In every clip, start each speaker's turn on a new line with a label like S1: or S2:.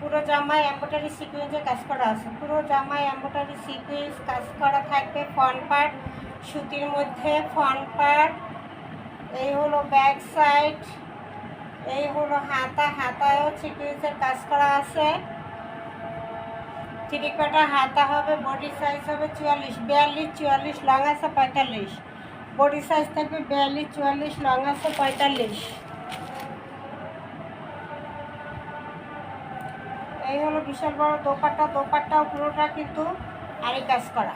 S1: পুরো জামায় এম্ব্রয়ডারি সিকুয়েন্সে কাজ করা আছে। পুরো জামায় এম্ব্রয়ডারি সিকুয়েন্স কাজ করা থাকবে ফ্রন্ট পার্ট সুতির মধ্যে ফ্রন্ট পার্ট এই হলো ব্যাক সাইড এই হলো হাতা, হাতায়ও সিকুয়েন্সের কাজ করা আছে। থ্রি কাটা হাতা হবে বডি সাইজ হবে চুয়াল্লিশ, বিয়াল্লিশ, চুয়াল্লিশ, লং আছে পঁয়তাল্লিশ। বডি সাইজ থাকবে বিয়াল্লিশ, চুয়াল্লিশ, লং আছে পঁয়তাল্লিশ। এই হলো বিশাল বড় দোপাট্টা। দোপাট্টাও পুরোটা কিন্তু আরি কাজ করা।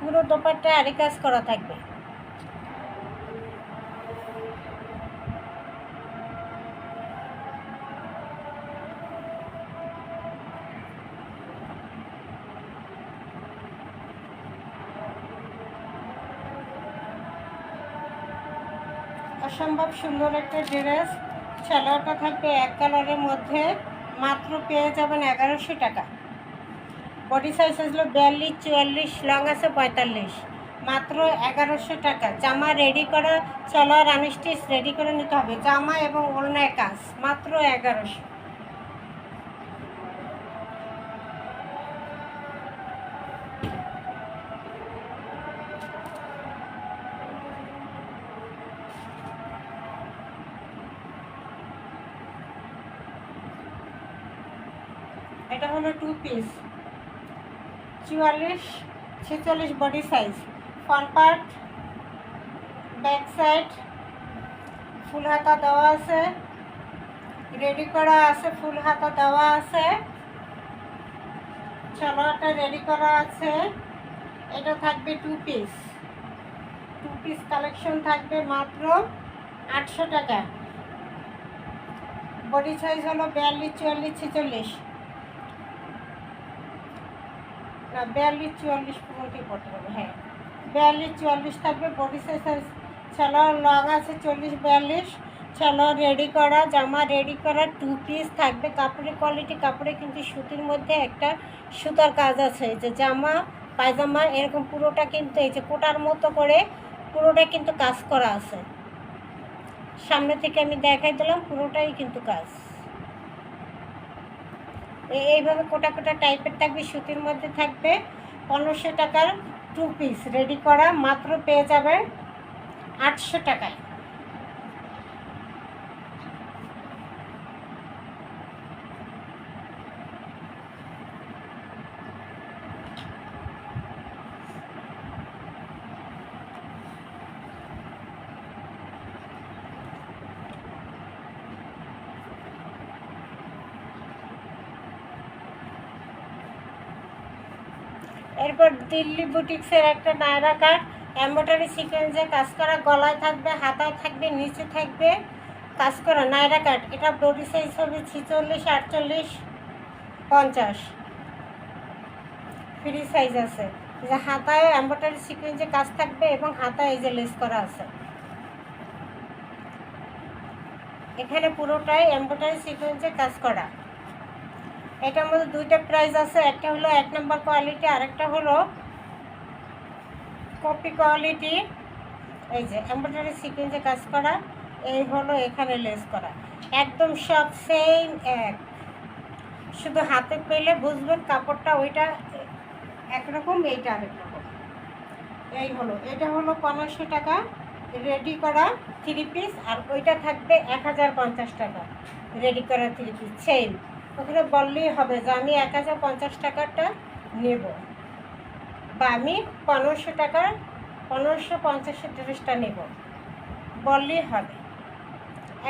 S1: পুরো দোপাট্টা আরি কাজ করা থাকবে। অসম্ভব সুন্দর একটা ড্রেস। সালোয়ারটা থাকবে এক কালারের মধ্যে। মাত্র পেয়ে যাবেন এগারোশো টাকা। বডি সাইজ আসলো বিয়াল্লিশ, চুয়াল্লিশ লং আছে পঁয়তাল্লিশ। মাত্র এগারোশো টাকা। জামা রেডি করা চলার আনিস্টিস রেডি করে নিতে হবে। জামা এবং অন্য কাজ, মাত্র এগারোশো এটা হলো টু পিস চুয়াল্লিশ, ছেচল্লিশ body size front part back side full হাতা দেওয়া আছে। রেডি করা আছে, ফুল হাতা দেওয়া আছে। সালোয়ারটা রেডি করা আছে। এটা থাকবে two piece two piece collection থাকবে মাত্র আটশো টাকা। বডি সাইজ হলো বিয়াল্লিশ, চুয়াল্লিশ, ছেচল্লিশ। না বিয়াল্লিশ, চুয়াল্লিশ পুরোটি করতে হবে হ্যাঁ। বিয়াল্লিশ, চুয়াল্লিশ থাকবে বডি সাইজ সালোয়ার লং আছে চল্লিশ, বিয়াল্লিশ। সালোয়ার রেডি করা, জামা রেডি করা টু পিস থাকবে, কাপড়ের কোয়ালিটি কাপড়ে কিন্তু সুতির মধ্যে একটা সুতার কাজ আছে যে জামা, পায়জামা, এরকম পুরোটা কিন্তু এই যে কোটার মতো করে পুরোটা কিন্তু কাজ করা আছে। সামনে থেকে আমি দেখাই দিলাম, পুরোটাই কিন্তু কাজ। এইভাবে কোটা কোটা টাইপের থাকবে, সুতির মধ্যে থাকবে, পনেরোশো টাকার টু পিস রেডি করা, মাত্র পেয়ে যাবেন আটশো টাকায়। এরপর দিল্লি বুটিক্সের একটা নায়রা কাট এম্ব্রয়ডারি সিকোয়েন্সে কাজ করা, গলায় থাকবে, হাতায় থাকবে, নিচে থাকবে, কাজ করা, নায়রা কাট এটা বডি সাইজ হবে ছিচল্লিশ, আটচল্লিশ, পঞ্চাশ। ফ্রি সাইজ আছে। যে হাতায় এম্ব্রয়ডারি সিকোয়েন্সে কাজ থাকবে এবং হাতায় এই যে লেস করা আছে। এখানে পুরোটাই এম্ব্রয়ডারি সিকোয়েন্সে কাজ করা। এটার মধ্যে দুইটা প্রাইস আছে, একটা হলো এক নম্বর কোয়ালিটি আরেকটা হলো কপি কোয়ালিটি এই যে এমব্রয়ডারি সিকুয়েন্সে কাজ করা, এই হলো এখানে লেস করা। একদম সব সেম এক। শুধু হাতে পেলে বুঝবেন কাপড়টা ওইটা একরকম, এইটা আরেক রকম। এই হলো, এটা হলো পনেরোশো টাকা রেডি করা থ্রি পিস আর ওইটা থাকবে এক হাজার পঞ্চাশ টাকা রেডি করা থ্রি পিস সেম ওখানে বললেই হবে যে আমি এক হাজার পঞ্চাশ টাকারটা নেব। বা আমি পনেরোশো টাকার পনেরোশো পঞ্চাশের ড্রেসটা নেব। বললেই হবে।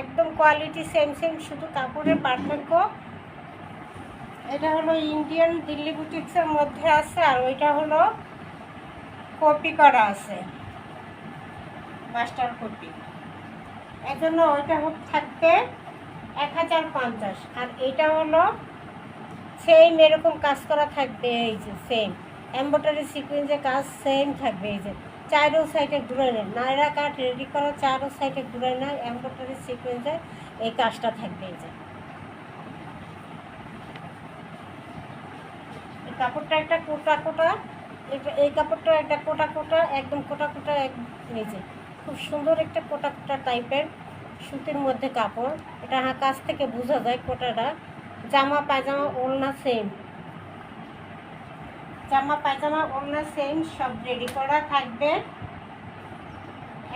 S1: একদম কোয়ালিটি সেম সেম শুধু কাপড়ের পার্থক্য। এটা হলো ইন্ডিয়ান দিল্লি বুটিক্সের মধ্যে আছে আর ওইটা হলো কপি করা আছে। মাস্টার কপি এজন্য ওইটা থাকবে এক হাজার পঞ্চাশ। আর এটা হলো সেম এরকম কাজ করা থাকবে, এই যে সেম এম্ব্রয়ডারি সিকুয়েন্সে কাজ সেম থাকবে, এই যে চারো সাইডে ঘুরে নেয় নায়রা কাট রেডি করা, চারো সাইডে ঘুরে নেয় এম্ব্রয়ডারি সিকুয়েন্সে এই কাজটা থাকবে, এই যে। কাপড়টা একটা কোটা কোটা এই কাপড়টা একটা কোটা কোটা, একদম কোটা কোটা, এক যে, খুব সুন্দর একটা কোটা কোটা টাইপের সুতির মধ্যে কাপড়। এটা হ্যাঁ কাছ থেকে বোঝা যায় কোটাটা। জামা পায়জামা, ওড়না সেম জামা পায়জামা, ওড়না সেম সব রেডি করা থাকবে।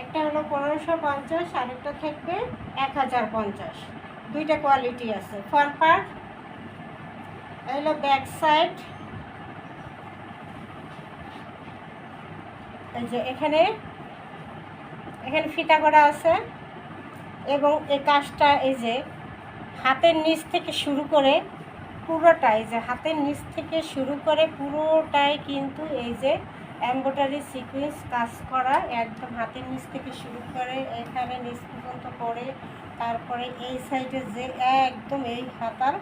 S1: একটা হলো পনেরোশো পঞ্চাশ আরেকটা থাকবে এক হাজার পঞ্চাশ। দুইটা কোয়ালিটি আছে। ফ্রন্ট পার্ট হলো ব্যাক সাইড এই যে এখানে এখানে ফিতা করা আছে। এবং এই কাজটা এই যে হাতের নিচ থেকে শুরু করে পুরোটাই যে হাতের নিচ থেকে শুরু করে পুরোটাই কিন্তু এই যে এম্ব্রয়ডারি সিকুয়েন্স কাজ করা, একদম হাতের নিচ থেকে শুরু করে এখানে নিচ পর্যন্ত করে, তারপরে এই সাইডে যে একদম এই হাতার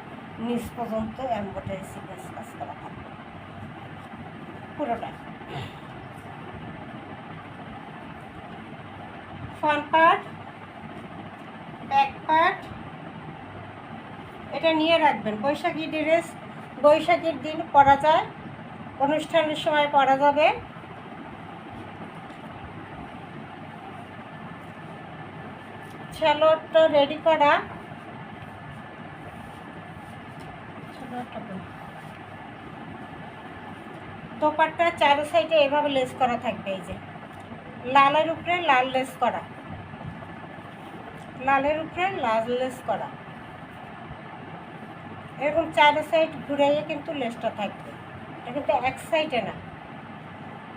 S1: নিচ পর্যন্ত এম্ব্রয়ডারি সিকুয়েন্স কাজ করা থাকবে। পুরোটা ফ্রন্ট পার্ট ব্যাক পার্ট এটা নিয়ে রাখবেন। বৈশাখী ড্রেস, বৈশাখীর দিন পরা যায়। অনুষ্ঠানের সময় পরা যাবে। স্যালোয়ারটা রেডি করা? দোপাট্টা চারো সাইডে এভাবে লেস করা থাকবে এই যে। লালের উপরে লাল লেস করা। লালের উপরে, লাল লেস করা। এরকম চারো সাইড ঘুরাইয়ে কিন্তু লেসটা থাকবে। এটা কিন্তু এক সাইডে না।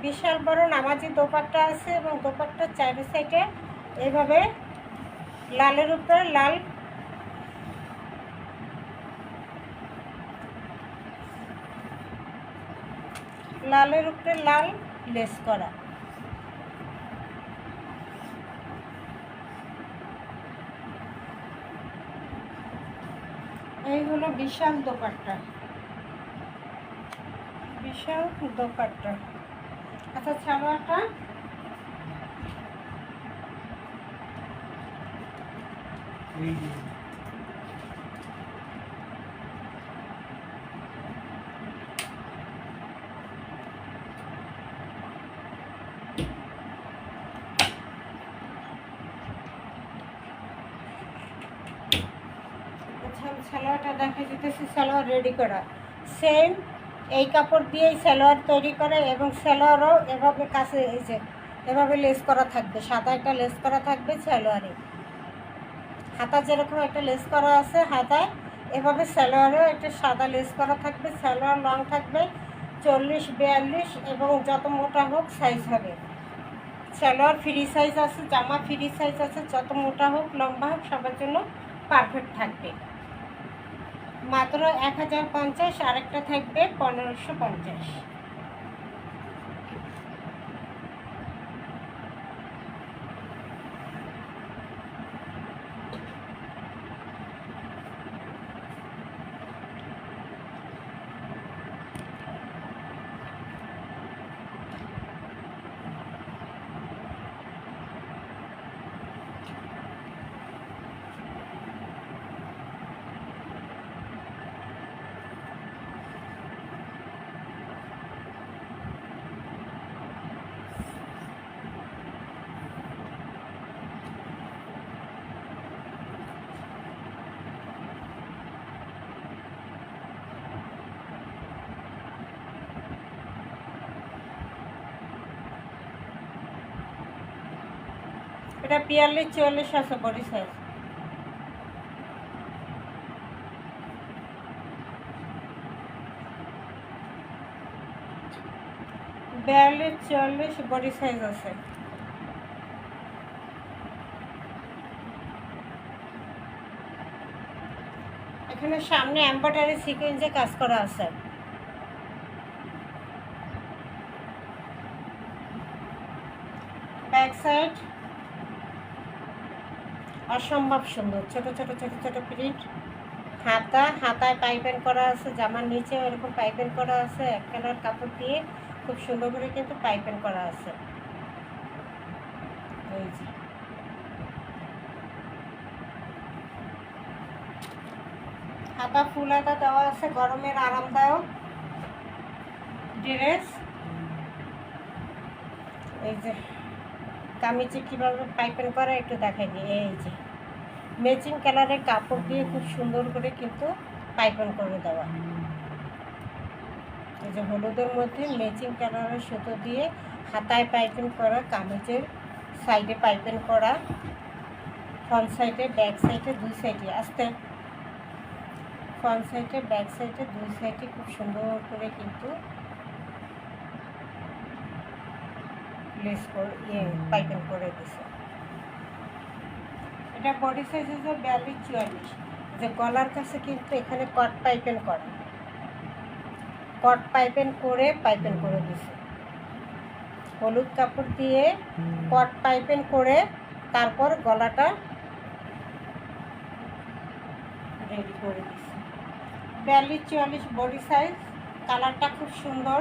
S1: বিশাল বড় নামাজি দোপাট্টা আছে এবং দোপাট্টার চারো সাইডে এভাবে লালের উপরে লাল লালের উপরে লাল লেস করা। এই হলো বিশাল দোপাট্টা। বিশাল দোপাট্টা। আচ্ছা সালোয়ারটা
S2: এই
S1: সালোয়ারটা দেখা যেতেছি সালোয়ার রেডি করা। সেম এই কাপড় দিয়েই সালোয়ার তৈরি করে এবং সালোয়ারও এভাবে কাছে যে, এভাবে লেস করা থাকবে। সাদা একটা লেস করা থাকবে সালোয়ারে। হাতা যেরকম একটা লেস করা আছে হাতায়, এভাবে সালোয়ারেও একটা সাদা লেস করা থাকবে। সালোয়ার লং থাকবে, চল্লিশ, বিয়াল্লিশ এবং যত মোটা হোক সাইজ হবে। সালোয়ার ফ্রি সাইজ আছে, জামা ফ্রি সাইজ আছে, যত মোটা হোক, লম্বা হোক, সবার জন্য পারফেক্ট থাকবে। মাত্র এক হাজার পঞ্চাশ আরেকটা থাকবে পনেরোশো পঞ্চাশ। এটা বিয়াল্লিশ, চুয়াল্লিশ আছে, বডি সাইজ। বিয়াল্লিশ, চুয়াল্লিশ, বডি সাইজ আছে। এখানে সামনে এম্ব্রয়ডারি সিকোয়েন্সে কাজ করা আছে। ব্যাক সাইড অসম্ভব সুন্দর। ছোট ছোট ছোট ছোট প্রিন্ট হাতা, হাতায় পাইপেন করা আছে, জামার নিচে এরকম পাইপেন করা আছে, এক কালার কাপড় দিয়ে খুব সুন্দর করে কিন্তু পাইপেন করা আছে। হাতা ফুল হাতা দেওয়া আছে, গরমের আরামদায়ক ড্রেস। এই যে। কামিজে কীভাবে পাইপেন করা একটু দেখাই দিই। এই যে, ম্যাচিং কালারের কাপড় দিয়ে খুব সুন্দর করে কিন্তু পাইপন করে দেওয়া। এই যে হলুদের মধ্যে ম্যাচিং কালারের সুতো দিয়ে হাতায় পাইপিং করা কামিজের সাইডে পাইপিং করা ফ্রন্ট সাইডে, ব্যাক সাইডে দুই সাইডে। আসতে। ফ্রন্ট সাইডে, ব্যাক সাইডে দুই সাইডে খুব সুন্দর করে কিন্তু লেস করে ইয়ে পাইপিং করে দিছে এটা বডি সাইজ হচ্ছে বিয়াল্লিশ চুয়াল্লিশ যে গলার কাছে কিন্তু এখানে কট পাইপেন করে কট পাইপেন করে পাইপেন করে দিছে হলুদ কাপড় দিয়ে কট পাইপেন করে তারপর গলাটা রেডি করে দিছে বিয়াল্লিশ চুয়াল্লিশ বডি সাইজ কালারটা খুব সুন্দর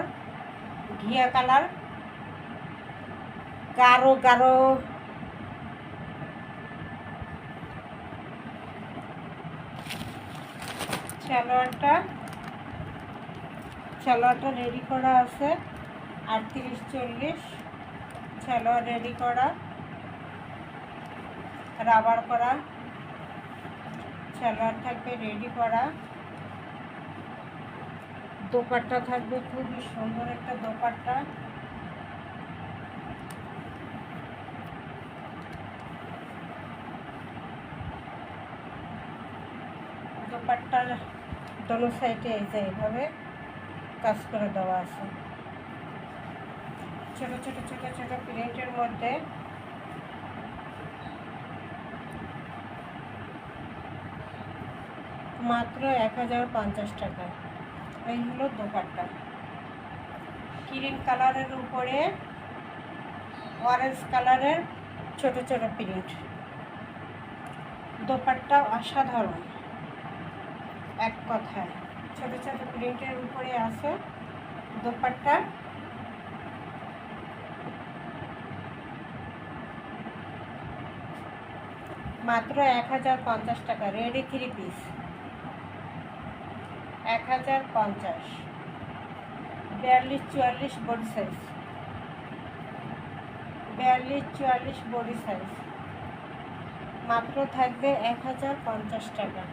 S1: ঘিয়া কালার গাঢ় গাঢ় সালোয়ারটা সালোয়ারটা রেডি করা আছে। আটত্রিশ চল্লিশ সালোয়ার রেডি করা। রাবার করা। সালোয়ার থাকবে রেডি করা। দোপাট্টা থাকবে, খুবই সুন্দর একটা দোপাট্টা। দোপাট্টার দোনো সাইডে এই যে এইভাবে কাজ করে দেওয়া আছে। ছোট ছোট ছোট ছোট প্রিন্টের মধ্যে মাত্র এক হাজার পঞ্চাশ টাকা। এই হলো দোপাট্টা। ক্রিম কালারের উপরে অরেঞ্জ কালারের ছোট ছোট প্রিন্ট দোপাট্টা অসাধারণ। এক কথায়। ছোট ছোট প্রিন্টের উপরে আছে দোপাট্টা। মাত্র এক হাজার পঞ্চাশ টাকা রেডি থ্রি পিস এক হাজার পঞ্চাশ। বিয়াল্লিশ চুয়াল্লিশ বডি সাইজ বিয়াল্লিশ চুয়াল্লিশ বডি সাইজ মাত্র থাকবে এক হাজার পঞ্চাশ টাকা।